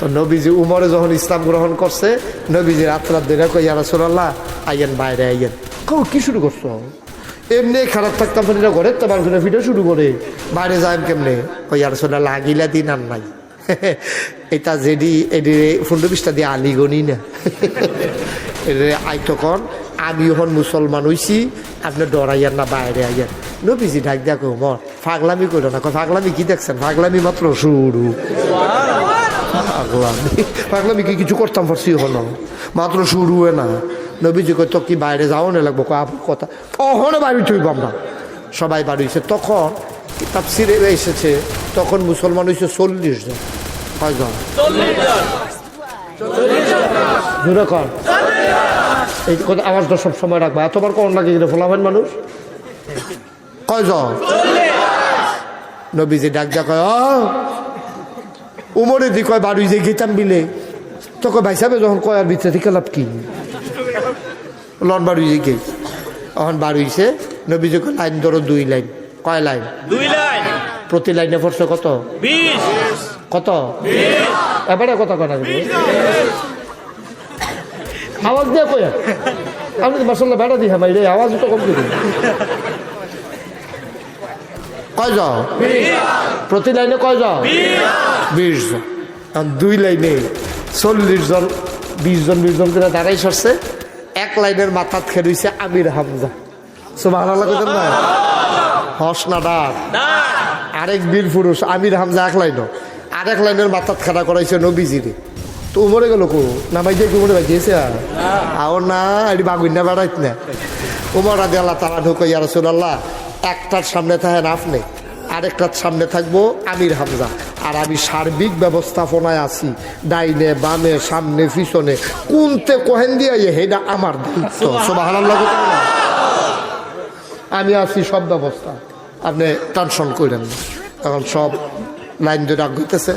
তো নবীজি উমরে যখন ইসলাম গ্রহণ করছে, নবীজি রাত্রাত ধরে কই রাসূলুল্লাহ, আইয়েন বাইরে, আইয়েন। কও, কি শুরু করছ? এমনি খারাপ থাকতাম ফেরিটা ঘরে তো মানুষের ভিডিও শুরু করে, বাইরে যাইম কেমনে? কই রাসূলুল্লাহ, আগিলা দিন আর নাই। এটা যেডি এডি ফুন্ডু বিশটা দিয়ে আলিগনি না। এরে আইতকন আমি হন মুসলমান হইছি, আপনি ডরাইয়ার না, বাইরে আইয়ার নবীজি ডাক দিয়া কো মর ফাগলামি করো না। ফাগলামি কি দেখছেন? ফাগলামি মাত্র শুরু। পাগলামি। পাগলামি কি কিছু করতাম পারছি হলো। মাত্র শুরু না। নবীজি কই তো কি বাইরে যাও না লাগবো? কথা। তখনও বাড়ি থইব আমরা। সবাই বাড়ি হয়েছে তখন তাপসিরে এসেছে। তখন মুসলমান হয়েছে চল্লিশ জন। কয়জন? এই কথা আওয়াজটা সব সময় রাখবা। এতবার কখন লাগে গেলে ফোলাবেন মানুষ? কয়জন? নবীজি ডাক যা কয় "ও, উমরে দি কয় বাড়ি যে গেতাম বিলে। তো কয় ভাই সাহেব যখন কয় আর ভিতরে থেকে লাভ কি? লন বাড়ি যে গে তখন বাড়িছে নবীজি লাইন ধরো দুই লাইন। কয় লাইন? দুই লাইন। প্রতি লাইনে পড়ছে কত? বিশ। কত? এবারে কত কথা আওয়াজ দিয়ে কয়া? আপনি তো মাসাল্লাহ বেড়া দিহা ভাই রে আওয়াজ তো কম করে। কয় যাও? প্রতি লাইনে কয় যাও? বিশ জন এখন দুই লাইনে চল্লিশ জন বিশ জন বিশ জন করে দাঁড়াই সরছে এক লাইনের মাথাত খেলুইছে আমির হামজা সুবাহ না হস না ডাক না আরেক বীর পুরুষ আমির হামজা এক লাইন আরেক লাইনের মাথাত খাড়া করাইছে নবীজিরে তো উমরে গেল কো নামাই দিয়ে উমরে বাজিয়েছে আও না এটি বাগুন না বেড়াইত না উমর আদি আল্লাহ তারা ঢুকো ইয়া রসুল্লাহ একটার সামনে থাকেন আপনি আরেকটার সামনে থাকব, আমির হামজা। আর আমি সার্বিক ব্যবস্থাপনায় আছি। ডাইনে, বামে, সামনে, পিছনে। কোনতে কোহেন দিয়ে হেডা আমার দায়িত্ব। আমি আছি সব ব্যবস্থা। আপনি টেনশন করেন না। এখন সব লাইন ধরে আগাইতেছে